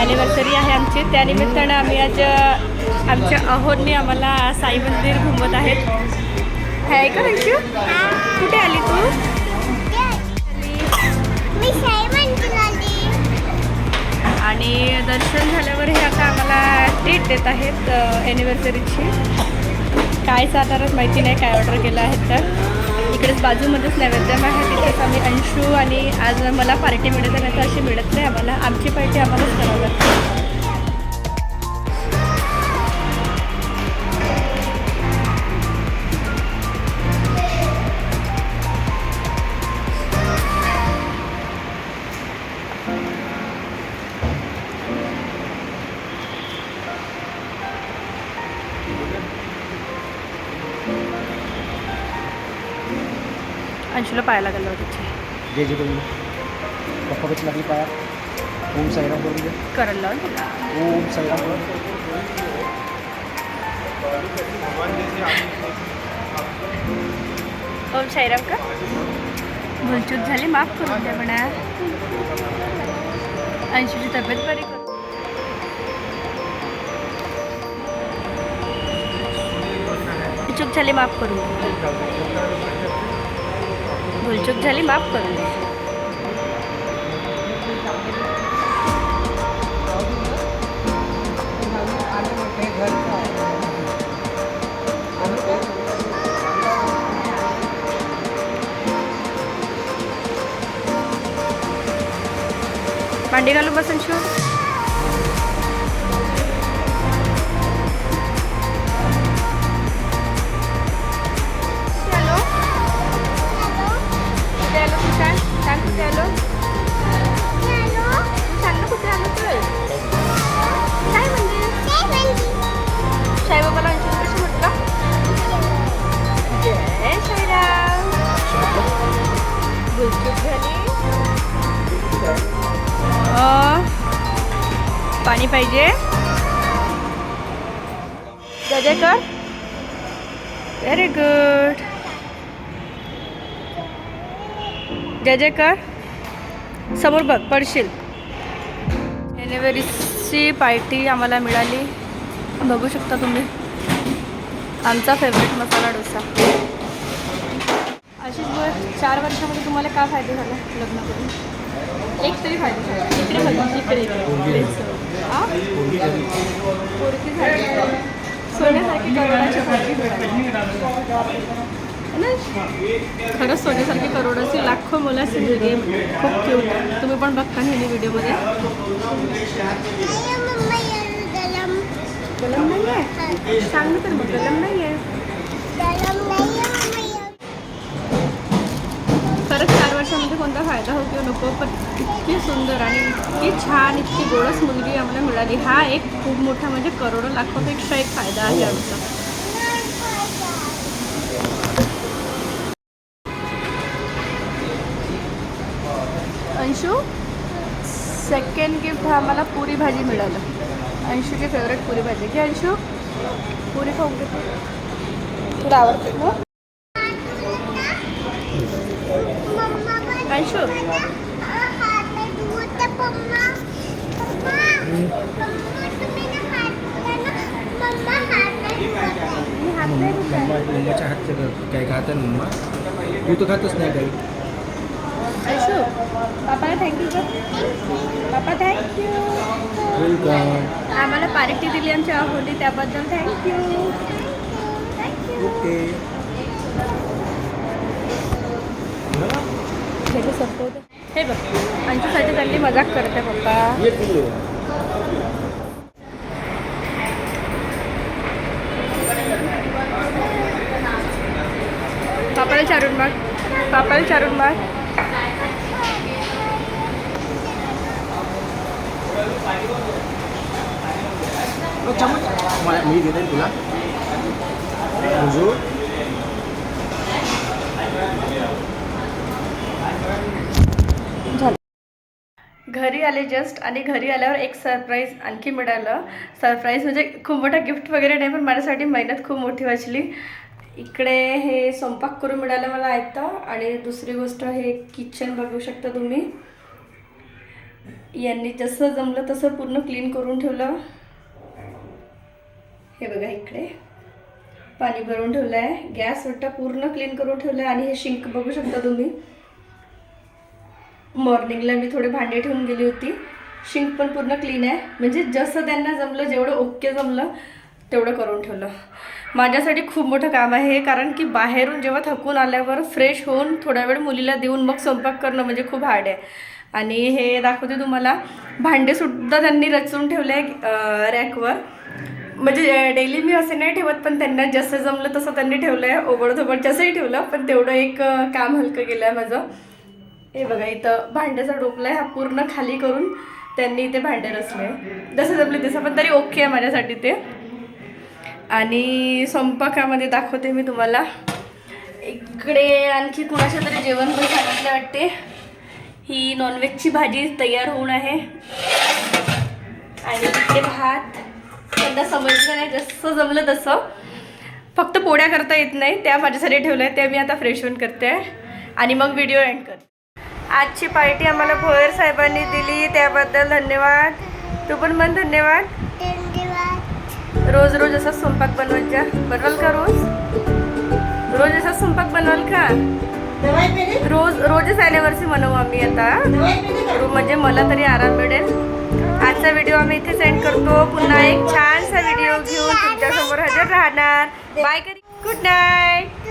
Anniversary आहे आमची. त्यानिमित्तानं आम्ही आज आमच्या अहोंनी आम्हाला साई मंदिर घुमवत आहेत. आहे का अंशू. कुठे आली तू? मी साई मंदिर आली. आणि दर्शन झाल्यावर हे आता आम्हाला ट्रीट देत आहेत ॲनिव्हर्सरीची काय साधारण माहिती नाही काय ऑर्डर केलं आहे तर. इकडेच बाजूमध्येच नैवेद्य आहे तिथेच आम्ही अंशू आणि आज मला पार्टी मिळत नाही तर अशी मिळत नाही. आम्हाला आमची पार्टी आम्हालाच करावं लागते. अंशूला पाहायला गेलो तिथे. जय बोल पप्पा बच लागली पाया. ओम साईराम बोल दे. करायला लावून ओम साईराम बोल ओम साईराम का? भूलचूक झाली माफ करून द्या म्हणा. अंशूची तब्येत बरी कर. चूक झाली माफ करून द्या. भूलचूक झाली माफ करून द्या. भांडी घालून बसून अंशू पाणी पाहिजे. जय कर व्हेरी गुड जय जय कर समोर बघ पडशील एनिव्हर्सरी पार्टी आम्हाला मिळाली. बघू शकता तुम्ही. आमचा फेवरेट मसाला डोसा. अशीच वर चार वर्षामध्ये तुम्हाला काय फायदा झाला लग्न करून एक तरी फायदा झाला. इकडे बघ इकडे. सोन्यासारखी करोडाची? खरंच सोन्यासारखी करोडाची लाखो मुलाची आहे. खूप क्यूट तुम्ही पण बघता नेहमी व्हिडिओमध्ये. गलम. नाही आहे सांग ना तर मग गलम नाही आहे नको पण इतकी सुंदर आणि इतकी छान इतकी गोडस मुलगी आम्हाला मिळाली. हा एक खूप मोठा म्हणजे करोडो लाखोपेक्षा एक फायदा आहे आमचा. अंशू सेकंड गिफ्ट हा आम्हाला पुरी भाजी मिळालं. अंशूची फेवरेट पुरी भाजी. घे अंशू. पुरी खाऊन घे. तुला आवडते ना अंशू हात मम्माच्या हातचं काय खातात मम्मा? तू तर खातच नाही काही. अंशू पापाला थँक्यू कर पापा थँक्यू वेलकम आम्हाला पार्टी दिली आमच्या होली त्याबद्दल थँक्यू ओके हे बघ आमच्यासाठी त्यांनी मजाक करते पप्पा. पापाला चारून माग पापाला चारून माग मी देते तुला. घरी आले जस्ट आणि घरी आल्यावर एक सरप्राईज आणखी मिळालं. सरप्राईज म्हणजे खूप मोठा गिफ्ट वगैरे नाही पण माझ्यासाठी मेहनत खूप मोठी वाचली. इकडे हे स्वयंपाक करून मिळालं मला ऐकतं आणि दुसरी गोष्ट हे किचन बघू शकता तुम्ही. यांनी जसं जमलं तसं पूर्ण क्लीन करून ठेवलं. हे बघा इकडे. पाणी भरून ठेवलं आहे गॅस वाटतं पूर्ण क्लीन करून ठेवलं आहे आणि हे शिंक बघू शकता तुम्ही. मॉर्निंगला मी थोडे भांडे ठेवून गेली होती. शिंक पण पूर्ण क्लीन आहे. म्हणजे जसं त्यांना जमलं जेवढं ओके जमलं तेवढं करून ठेवलं. माझ्यासाठी खूप मोठं काम आहे हे कारण की बाहेरून जेव्हा थकून आल्यावर फ्रेश होऊन थोडा वेळ मुलीला देऊन मग स्वयंपाक करणं म्हणजे खूप हार्ड आहे. आणि हे दाखवते तुम्हाला. भांडेसुद्धा त्यांनी रचून ठेवले आहे रॅकवर. म्हणजे डेली मी असे नाही ठेवत पण त्यांना जसं जमलं तसं त्यांनी ठेवलं आहे ओबडधोबड जसंही ठेवलं पण तेवढं एक काम हलकं गेलं आहे माझं. हे बघा इथं भांड्याचा डोकला आहे हा पूर्ण खाली करून त्यांनी इथे भांडे रचले. जसं जमले तसं पण तरी ओके आहे माझ्यासाठी ते. आणि स्वयंपाकामध्ये दाखवते मी तुम्हाला. इकडे आणखी कुणाच्या तरी जेवण पण सांगितलं वाटते. ही नॉनव्हेजची भाजी तयार होऊन आहे. आणि इकडे भात. त्यांना समजलं नाही जसं जमलं तसं. फक्त पोळ्या करता येत नाही त्या माझ्यासाठी ठेवल्या त्या मी आता फ्रेश होऊन करते. आणि मग व्हिडिओ एंड करते. आजची पार्टी आम्हाला भोयर साहेबांनी दिली त्याबद्दल धन्यवाद. तू पण म्हण धन्यवाद. धन्यवाद. रोज रोज असा स्वयंपाक बनवायचा. बनवाल का रोज? रोज असा स्वयंपाक बनवाल का? रोज रोजच ॲनिव्हर्सरी मनवू आम्ही आता. म्हणजे मला तरी आराम मिळेल. आजचा व्हिडिओ आम्ही इथे सेंड करतो. पुन्हा एक छानसा व्हिडिओ घेऊन तुमच्यासमोर हजर राहणार. बाय करी. Good night